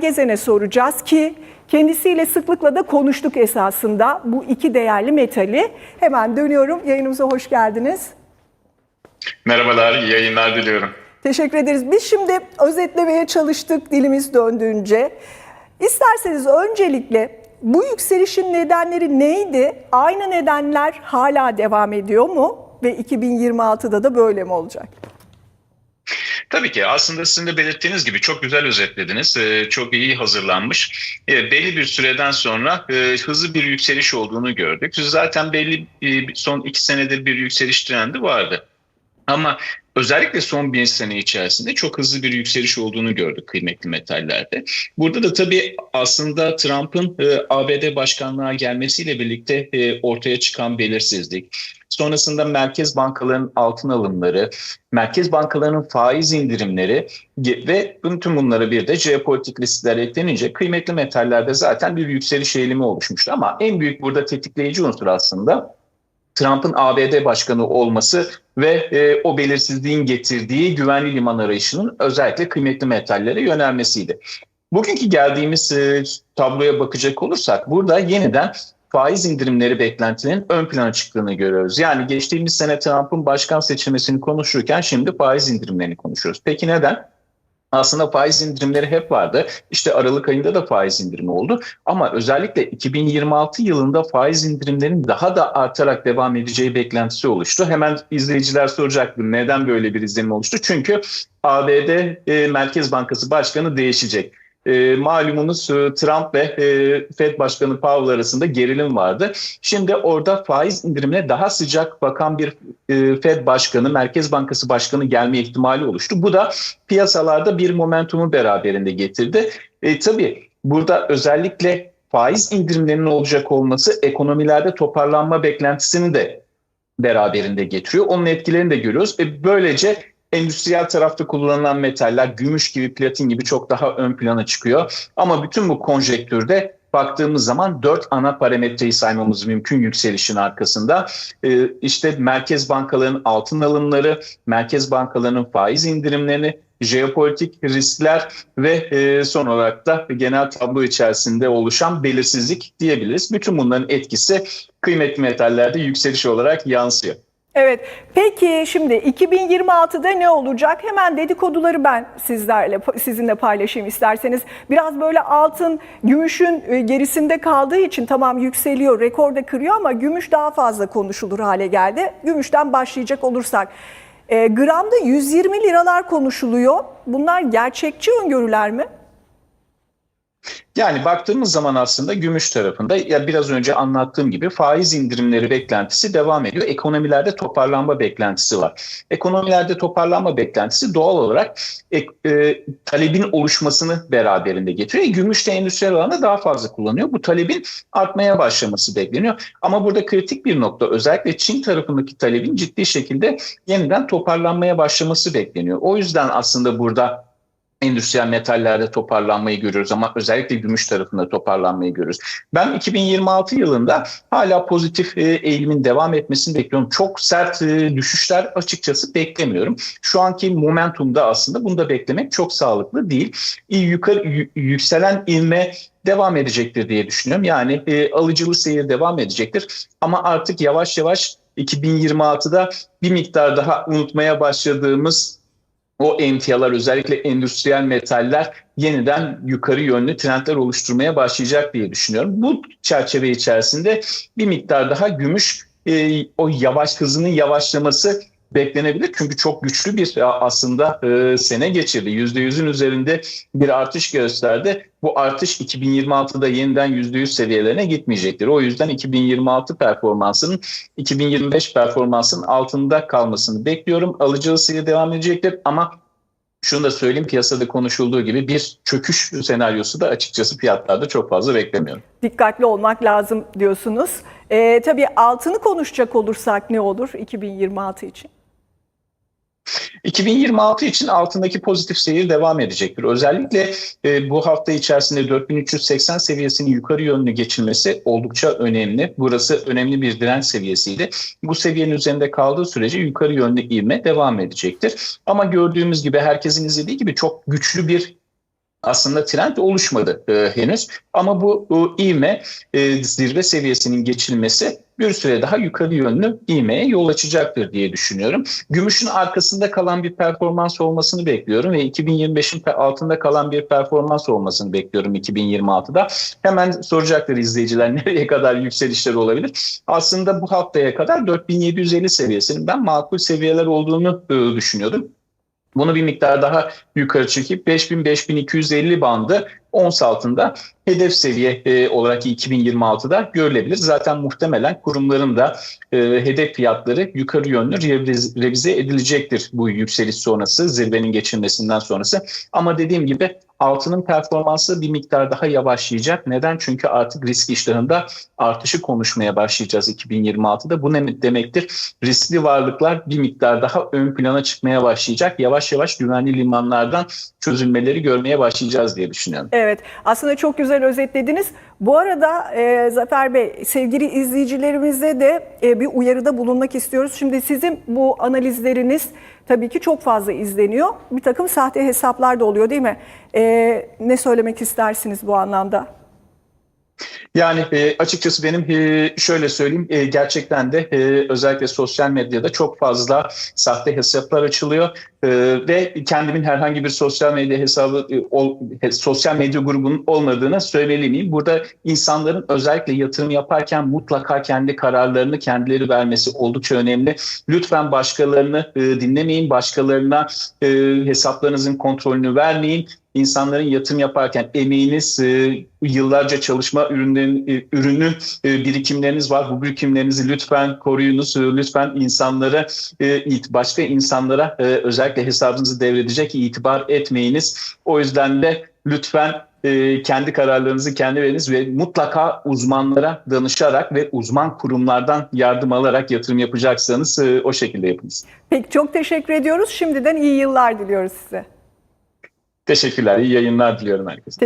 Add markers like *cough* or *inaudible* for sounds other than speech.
Gezen'e soracağız ki kendisiyle sıklıkla da konuştuk esasında bu iki değerli metali. Hemen dönüyorum. Yayınımıza hoş geldiniz. Merhabalar, iyi yayınlar diliyorum. Teşekkür ederiz. Biz şimdi özetlemeye çalıştık dilimiz döndüğünce. İsterseniz öncelikle bu yükselişin nedenleri neydi? Aynı nedenler hala devam ediyor mu? Ve 2026'da da böyle mi olacak? Tabii ki aslında sizin de belirttiğiniz gibi çok güzel özetlediniz. Ee, çok iyi hazırlanmış. Ee, belli bir süreden sonra e, hızlı bir yükseliş olduğunu gördük. Zaten belli e, son iki senedir bir yükseliş trendi vardı. Ama özellikle son bir sene içerisinde çok hızlı bir yükseliş olduğunu gördük kıymetli metallerde. Burada da tabii aslında Trump'ın e, ABD başkanlığa gelmesiyle birlikte e, ortaya çıkan belirsizlik, sonrasında merkez bankalarının altın alımları, merkez bankalarının faiz indirimleri ve bütün bunlara bir de jeopolitik riskler eklenince kıymetli metallerde zaten bir yükseliş eğilimi oluşmuştu. Ama en büyük burada tetikleyici unsur aslında Trump'ın ABD başkanı olması ve e, o belirsizliğin getirdiği güvenli liman arayışının özellikle kıymetli metallere yönelmesiydi. Bugünkü geldiğimiz e, tabloya bakacak olursak burada yeniden faiz indirimleri beklentilerinin ön plana çıktığını görüyoruz. Yani geçtiğimiz sene Trump'ın başkan seçilmesini konuşurken şimdi faiz indirimlerini konuşuyoruz. Peki neden? Aslında faiz indirimleri hep vardı. İşte Aralık ayında da faiz indirimi oldu. Ama özellikle 2026 yılında faiz indirimlerinin daha da artarak devam edeceği beklentisi oluştu. Hemen izleyiciler soracaktır neden böyle bir izlenim oluştu? Çünkü ABD e, Merkez Bankası Başkanı değişecek. E, malumunuz e, Trump ve e, Fed Başkanı Powell arasında gerilim vardı. Şimdi orada faiz indirimine daha sıcak bakan bir e, Fed Başkanı, Merkez Bankası Başkanı gelme ihtimali oluştu. Bu da piyasalarda bir momentumu beraberinde getirdi. E, tabii burada özellikle faiz indirimlerinin olacak olması ekonomilerde toparlanma beklentisini de beraberinde getiriyor. Onun etkilerini de görüyoruz. E, böylece endüstriyel tarafta kullanılan metaller gümüş gibi platin gibi çok daha ön plana çıkıyor. Ama bütün bu konjektürde baktığımız zaman dört ana parametreyi saymamız mümkün yükselişin arkasında. Ee, işte merkez bankalarının altın alımları, merkez bankalarının faiz indirimlerini, jeopolitik riskler ve e, son olarak da genel tablo içerisinde oluşan belirsizlik diyebiliriz. Bütün bunların etkisi kıymetli metallerde yükseliş olarak yansıyor. Evet. Peki şimdi 2026'da ne olacak? Hemen dedikoduları ben sizlerle sizinle paylaşayım isterseniz. Biraz böyle altın gümüşün e, gerisinde kaldığı için tamam yükseliyor, rekor da kırıyor ama gümüş daha fazla konuşulur hale geldi. Gümüşten başlayacak olursak e, gramda 120 liralar konuşuluyor. Bunlar gerçekçi öngörüler mi? Yani baktığımız zaman aslında gümüş tarafında ya biraz önce anlattığım gibi faiz indirimleri beklentisi devam ediyor. Ekonomilerde toparlanma beklentisi var. Ekonomilerde toparlanma beklentisi doğal olarak e, e, talebin oluşmasını beraberinde getiriyor. E, gümüş de endüstriyel alanda daha fazla kullanıyor. Bu talebin artmaya başlaması bekleniyor. Ama burada kritik bir nokta özellikle Çin tarafındaki talebin ciddi şekilde yeniden toparlanmaya başlaması bekleniyor. O yüzden aslında burada endüstriyel metallerde toparlanmayı görüyoruz ama özellikle gümüş tarafında toparlanmayı görüyoruz. Ben 2026 yılında hala pozitif e, eğilimin devam etmesini bekliyorum. Çok sert e, düşüşler açıkçası beklemiyorum. Şu anki momentumda aslında bunu da beklemek çok sağlıklı değil. Yukarı yükselen ilme devam edecektir diye düşünüyorum. Yani e, alıcılı seyir devam edecektir. Ama artık yavaş yavaş 2026'da bir miktar daha unutmaya başladığımız o emtialar özellikle endüstriyel metaller yeniden yukarı yönlü trendler oluşturmaya başlayacak diye düşünüyorum. Bu çerçeve içerisinde bir miktar daha gümüş e, o yavaş hızının yavaşlaması beklenebilir. Çünkü çok güçlü bir aslında e, sene geçirdi. %100'ün üzerinde bir artış gösterdi. Bu artış 2026'da yeniden %100 seviyelerine gitmeyecektir. O yüzden 2026 performansının 2025 performansının altında kalmasını bekliyorum. Alıcılısıyla devam edecektir ama şunu da söyleyeyim piyasada konuşulduğu gibi bir çöküş senaryosu da açıkçası fiyatlarda çok fazla beklemiyorum. Dikkatli olmak lazım diyorsunuz. Ee, tabii altını konuşacak olursak ne olur 2026 için? 2026 için altındaki pozitif seyir devam edecektir. Özellikle e, bu hafta içerisinde 4380 seviyesinin yukarı yönlü geçilmesi oldukça önemli. Burası önemli bir direnç seviyesiydi. Bu seviyenin üzerinde kaldığı sürece yukarı yönlü ivme devam edecektir. Ama gördüğümüz gibi herkesin izlediği gibi çok güçlü bir aslında trend oluşmadı e, henüz. Ama bu, bu ivme e, zirve seviyesinin geçilmesi bir süre daha yukarı yönlü ivmeye yol açacaktır diye düşünüyorum. Gümüşün arkasında kalan bir performans olmasını bekliyorum ve 2025'in pe- altında kalan bir performans olmasını bekliyorum 2026'da. Hemen soracaktır izleyiciler *laughs* nereye kadar yükselişler olabilir? Aslında bu haftaya kadar 4750 seviyesinin ben makul seviyeler olduğunu e, düşünüyordum. Bunu bir miktar daha yukarı çekip 5000-5250 bandı ons altında hedef seviye e, olarak 2026'da görülebilir. Zaten muhtemelen kurumların da e, hedef fiyatları yukarı yönlü revize, edilecektir bu yükseliş sonrası, zirvenin geçilmesinden sonrası. Ama dediğim gibi altının performansı bir miktar daha yavaşlayacak. Neden? Çünkü artık risk iştahında artışı konuşmaya başlayacağız 2026'da. Bu ne demektir? Riskli varlıklar bir miktar daha ön plana çıkmaya başlayacak. Yavaş yavaş güvenli limanlardan çözülmeleri görmeye başlayacağız diye düşünüyorum. Evet, aslında çok güzel özetlediniz. Bu arada e, Zafer Bey, sevgili izleyicilerimize de e, bir uyarıda bulunmak istiyoruz. Şimdi sizin bu analizleriniz tabii ki çok fazla izleniyor. Bir takım sahte hesaplar da oluyor değil mi? E, ne söylemek istersiniz bu anlamda? Yani e, açıkçası benim e, şöyle söyleyeyim e, gerçekten de e, özellikle sosyal medyada çok fazla sahte hesaplar açılıyor e, ve kendimin herhangi bir sosyal medya hesabı e, ol, he, sosyal medya grubunun olmadığını söylemeliyim. Burada insanların özellikle yatırım yaparken mutlaka kendi kararlarını kendileri vermesi oldukça önemli. Lütfen başkalarını e, dinlemeyin, başkalarına e, hesaplarınızın kontrolünü vermeyin insanların yatırım yaparken emeğiniz, e, yıllarca çalışma ürünlerin, e, ürünü e, birikimleriniz var. Bu birikimlerinizi lütfen koruyunuz. Lütfen insanlara, başka insanlara özellikle hesabınızı devredecek itibar etmeyiniz. O yüzden de lütfen kendi kararlarınızı kendi veriniz ve mutlaka uzmanlara danışarak ve uzman kurumlardan yardım alarak yatırım yapacaksanız o şekilde yapınız. Peki çok teşekkür ediyoruz. Şimdiden iyi yıllar diliyoruz size. Teşekkürler, iyi yayınlar diliyorum herkese.